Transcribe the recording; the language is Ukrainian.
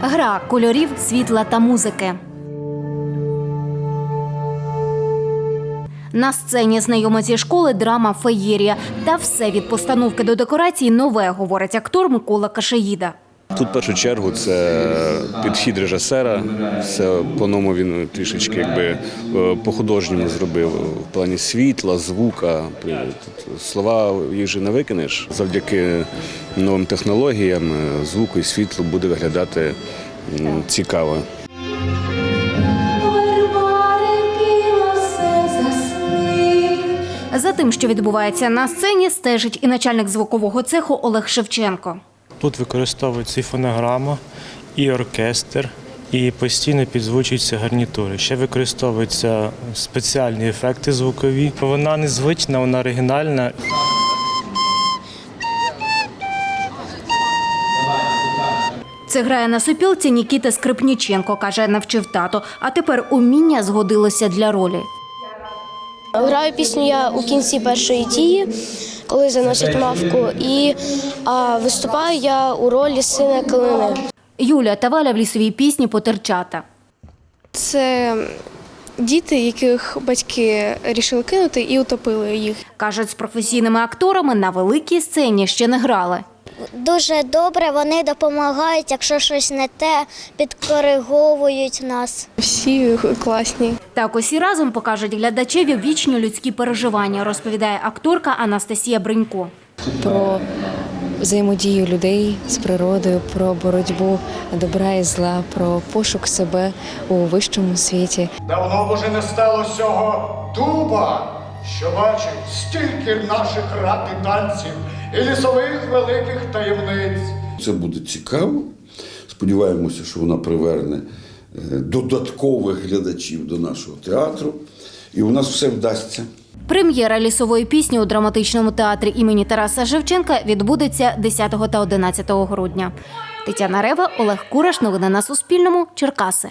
Гра кольорів, світла та музики. На сцені знайома зі школи драма Феєрія. Та все від постановки до декорацій нове, говорить актор Микола Кашеїда. Тут в першу чергу це підхід режисера. Все по-новому він трішечки якби е, по-художньому зробив в плані світла, звука. Тут слова їх вже не викинеш. Завдяки новим технологіям е, звуку і світло буде виглядати цікаво. За тим, що відбувається на сцені, стежить і начальник звукового цеху Олег Шевченко. Тут використовується і фонограма, і оркестр, і постійно підзвучуються гарнітури. Ще використовуються спеціальні ефекти звукові. Вона незвична, вона оригінальна. Це грає на сопілці Нікіта Скрипніченко, каже, навчив тато. А тепер уміння згодилося для ролі. Граю пісню я у кінці першої дії, коли заносять мавку, і а, виступаю я у ролі сина Калини. Юля та Валя в лісовій пісні потерчата. Це діти, яких батьки рішили кинути і утопили їх. Кажуть, з професійними акторами на великій сцені ще не грали. Дуже добре, вони допомагають, якщо щось не те, підкориговують нас. Всі класні. Так усі разом покажуть глядачеві вічні людські переживання, розповідає акторка Анастасія Бринько. про взаємодію людей з природою, про боротьбу добра і зла, про пошук себе у вищому світі. Давно б уже не стало сього дуба, що бачить стільки наших рад і танців і лісових великих таємниць. Це буде цікаво. Сподіваємося, що вона приверне е, додаткових глядачів до нашого театру. І у нас все вдасться. Прем'єра лісової пісні у драматичному театрі імені Тараса Шевченка відбудеться 10 та 11 грудня. Тетяна Рева, Олег Кураш. Новини на Суспільному. Черкаси.